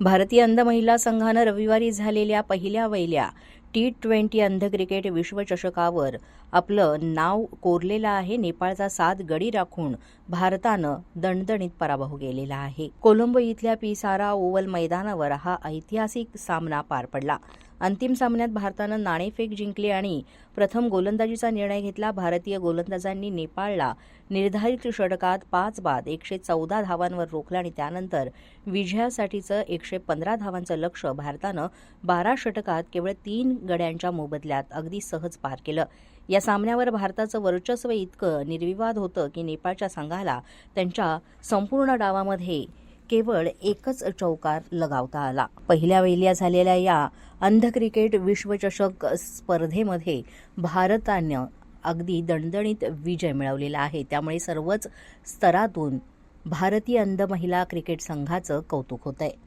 भारतीय अंध महिला संघानं रविवारी झालेल्या पहिल्या वहिल्या टी ट्वेंटी अंध क्रिकेट विश्वचषकावर आपलं नाव कोरलेलं आहे. नेपाळचा सात गडी राखून भारतानं दणदणीत पराभव केलेला आहे. कोलंबो इथल्या पिसारा ओव्हल मैदानावर हा ऐतिहासिक सामना पार पडला. अंतिम सामन्यात भारतानं नाणेफेक जिंकली आणि प्रथम गोलंदाजीचा निर्णय घेतला. भारतीय गोलंदाजांनी नेपाळला निर्धारित षटकात पाच बाद एकशे चौदा धावांवर रोखलं आणि त्यानंतर विजयासाठीचं एकशे पंधरा धावांचं लक्ष भारतानं बारा षटकात केवळ तीन गड्यांच्या मोबदल्यात अगदी सहज पार केलं. या सामन्यावर भारताचं वर्चस्व इतकं निर्विवाद होतं की नेपाळच्या संघाला त्यांच्या संपूर्ण डावामध्ये केवळ एकच चौकार लगावता आला. पहिल्या वेल्या झालेल्या या अंध क्रिकेट विश्वचषक स्पर्धेमध्ये भारतानं अगदी दणदणीत विजय मिळवलेला आहे. त्यामुळे सर्वच स्तरातून भारतीय अंध महिला क्रिकेट संघाचं कौतुक होत आहे